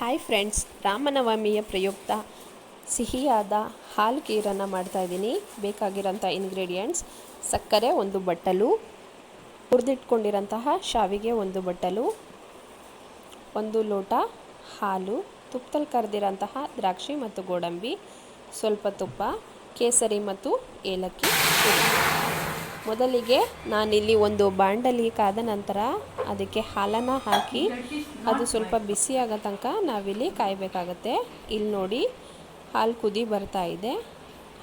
Hi friends, ರಾಮನವಮಿಯ ಪ್ರಯುಕ್ತ ಸಿಹಿಯಾದ ಹಾಲು ಖೀರನ್ನು ಮಾಡ್ತಾಯಿದ್ದೀನಿ ಬೇಕಾಗಿರೋಂಥ ಇಂಗ್ರೀಡಿಯೆಂಟ್ಸ್ ಸಕ್ಕರೆ ಒಂದು ಬಟ್ಟಲು, ಹುರಿದಿಟ್ಕೊಂಡಿರೋಂತಹ ಶಾವಿಗೆ ಒಂದು ಬಟ್ಟಲು, ಒಂದು ಲೋಟ ಹಾಲು, ತುಪ್ಪದಲ್ಲಿ ಕರೆದಿರೋಂತಹ ದ್ರಾಕ್ಷಿ ಮತ್ತು ಗೋಡಂಬಿ, ಸ್ವಲ್ಪ ತುಪ್ಪ, ಕೇಸರಿ ಮತ್ತು ಏಲಕ್ಕಿ. ಮೊದಲಿಗೆ ನಾನಿಲ್ಲಿ ಒಂದು ಬಾಂಡಲಿ ಕಾದ ನಂತರ ಅದಕ್ಕೆ ಹಾಲನ್ನು ಹಾಕಿ ಅದು ಸ್ವಲ್ಪ ಬಿಸಿ ಆಗೋ ತನಕ ನಾವಿಲ್ಲಿ ಕಾಯಬೇಕಾಗತ್ತೆ. ಇಲ್ಲಿ ನೋಡಿ ಹಾಲು ಕುದಿ ಬರ್ತಾ ಇದೆ.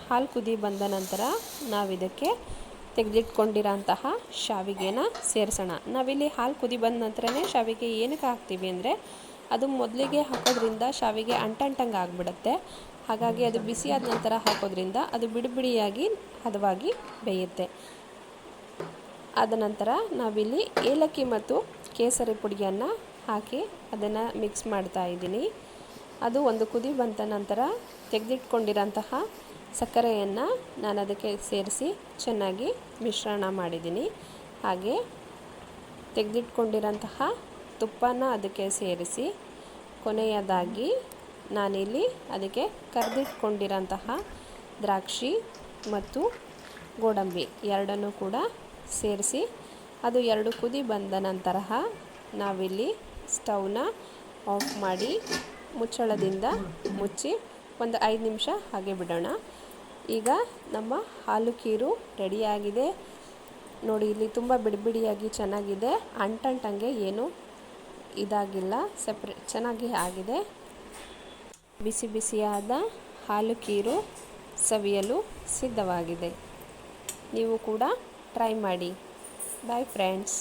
ಹಾಲು ಕುದಿ ಬಂದ ನಂತರ ನಾವಿದಕ್ಕೆ ತೆಗೆದಿಟ್ಕೊಂಡಿರೋಂತಹ ಶಾವಿಗೆನ ಸೇರಿಸೋಣ. ನಾವಿಲ್ಲಿ ಹಾಲು ಕುದಿ ಬಂದ ನಂತರನೇ ಶಾವಿಗೆ ಏನಕ್ಕೆ ಹಾಕ್ತೀವಿ ಅಂದರೆ ಅದು ಮೊದಲಿಗೆ ಹಾಕೋದ್ರಿಂದ ಶಾವಿಗೆ ಅಂಟಂಟಂಗೆ ಆಗಿಬಿಡುತ್ತೆ. ಹಾಗಾಗಿ ಅದು ಬಿಸಿ ಆದ ನಂತರ ಹಾಕೋದ್ರಿಂದ ಅದು ಬಿಡಿ ಬಿಡಿಯಾಗಿ ಹದವಾಗಿ ಬೇಯುತ್ತೆ. ಆದ ನಂತರ ನಾವಿಲ್ಲಿ ಏಲಕ್ಕಿ ಮತ್ತು ಕೇಸರಿ ಪುಡಿಯನ್ನು ಹಾಕಿ ಅದನ್ನು ಮಿಕ್ಸ್ ಮಾಡ್ತಾ ಇದ್ದೀನಿ. ಅದು ಒಂದು ಕುದಿ ಬಂದ ನಂತರ ತೆಗೆದಿಟ್ಕೊಂಡಿರೋಂತಹ ಸಕ್ಕರೆಯನ್ನು ನಾನು ಅದಕ್ಕೆ ಸೇರಿಸಿ ಚೆನ್ನಾಗಿ ಮಿಶ್ರಣ ಮಾಡಿದ್ದೀನಿ. ಹಾಗೆ ತೆಗೆದಿಟ್ಕೊಂಡಿರೋಂತಹ ತುಪ್ಪನ ಅದಕ್ಕೆ ಸೇರಿಸಿ ಕೊನೆಯದಾಗಿ ನಾನಿಲ್ಲಿ ಅದಕ್ಕೆ ಕರೆದಿಟ್ಕೊಂಡಿರೋಂತಹ ದ್ರಾಕ್ಷಿ ಮತ್ತು ಗೋಡಂಬಿ ಎರಡನ್ನೂ ಕೂಡ ಸೇರಿಸಿ ಅದು ಎರಡು ಕುದಿ ಬಂದ ನಂತರ ನಾವಿಲ್ಲಿ ಸ್ಟವ್ನ ಆಫ್ ಮಾಡಿ ಮುಚ್ಚಳದಿಂದ ಮುಚ್ಚಿ ಒಂದು ಐದು ನಿಮಿಷ ಹಾಗೆ ಬಿಡೋಣ. ಈಗ ನಮ್ಮ ಹಾಲು ಕೀರು ರೆಡಿಯಾಗಿದೆ. ನೋಡಿ, ಇಲ್ಲಿ ತುಂಬ ಬಿಡಿಬಿಡಿಯಾಗಿ ಚೆನ್ನಾಗಿದೆ. ಅಂಟಂಟಂಗೆ ಏನು ಇದಾಗಿಲ್ಲ. ಸಪ್ರೇಟ್ ಚೆನ್ನಾಗಿ ಆಗಿದೆ. ಬಿಸಿ ಬಿಸಿಯಾದ ಹಾಲು ಕೀರು ಸವಿಯಲು ಸಿದ್ಧವಾಗಿದೆ. ನೀವು ಕೂಡ ಟ್ರೈ ಮಾಡಿ. Bye friends